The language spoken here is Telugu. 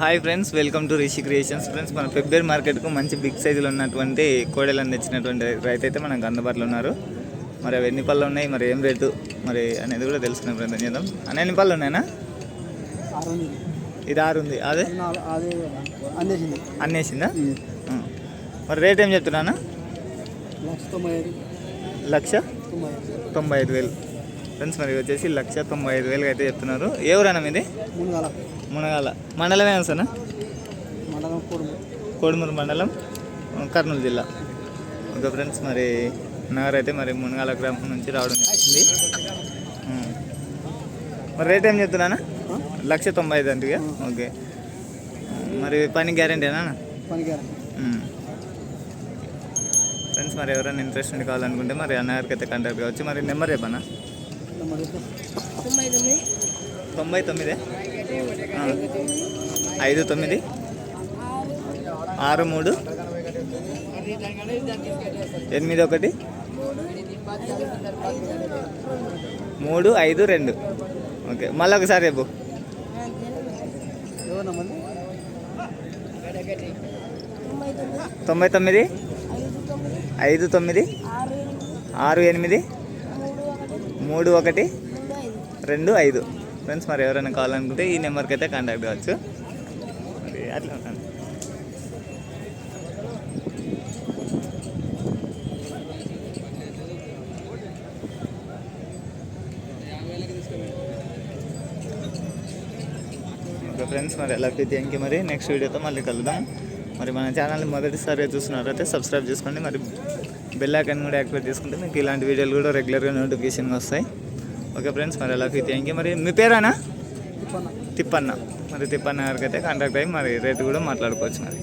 Hi friends welcome to Rishi creations friends మన ఫిబ్రవరి మార్కెట్కు మంచి బిగ్ సైజులో ఉన్నటువంటి కోడెలను తెచ్చినటువంటి రైతు అయితే మనకు అందుబాటులో ఉన్నారు. మరి అవి ఎన్ని పళ్ళు ఉన్నాయి? మరి ఏం రేటు? మరి అనేది కూడా తెలుసుకునే ప్రయత్నం చేద్దాం అన్న ఎన్ని పళ్ళు ఉంది ఇది ఆరు ఉంది అదే అన్నేసిందా. మరి రేట్ ఏం చెప్తున్నానా లక్ష తొంభై ఐదు వేలు. ఫ్రెండ్స్ మరి వచ్చేసి లక్ష తొంభై ఐదు వేలకి అయితే చెప్తున్నారు. ఏ ఊరన్నా మీది? మునగాల. మునగాల. మండలమే సార్ మండలం కూడుము. కోడుమూరు మండలం కర్నూలు జిల్లా. ఓకే ఫ్రెండ్స్ మరి నగర్ అయితే మరి మునగాల గ్రామం నుంచి రావడం జరిగింది. మరి రేట్ ఏం చెప్తున్నానా లక్ష తొంభై ఐదు అంటే ఓకే. మరి పని గ్యారంటీనా పనికిరారు ఫ్రెండ్స్ మరి ఎవరైనా ఇంట్రెస్ట్ ఉండి కావాలనుకుంటే మరి అన్నగారికి అయితే కాంటాక్ట్ కావచ్చు. మరి నెంబర్ చెప్పనా. తొంభై తొమ్మిది. ఐదు తొమ్మిది. ఆరు మూడు. ఎనిమిది ఒకటి. మూడు ఐదు రెండు. ఓకే మళ్ళీ ఒకసారి రేపు తొంభై తొమ్మిది. ఐదు తొమ్మిది. ఆరు ఎనిమిది ఆరు ఎనిమిది మూడు ఒకటి మూడు ఒకటి? రెండు ఐదు. ఫ్రెండ్స్ మరి ఎవరైనా కావాలనుకుంటే ఈ నెంబర్కి అయితే కాంటాక్ట్ కావచ్చు. మరి అట్లా ఉంటాను. ఓకే ఫ్రెండ్స్ మరి ఎలా థ్యాంక్ మరి? నెక్స్ట్ వీడియోతో మళ్ళీ కలుద్దాం. మరి మన ఛానల్ని మొదటిసారి చూస్తున్నారైతే సబ్స్క్రైబ్ చేసుకోండి. మరి బెల్ ఐకాన్ కూడా యాక్టివేట్ చేసుకుంటే మీకు ఇలాంటి వీడియోలు కూడా రెగ్యులర్గా నోటిఫికేషన్గా వస్తాయి. ఓకే ఫ్రెండ్స్ మరి ఎలా థ్యాంక్ యూ మరి మీ పేరేనా? తిప్పన్న. తిప్పన్న. మరి తిప్పన్న గారికి అయితే కాంటాక్ట్ అయ్యి మరి రేటు కూడా మాట్లాడుకోవచ్చు మరి.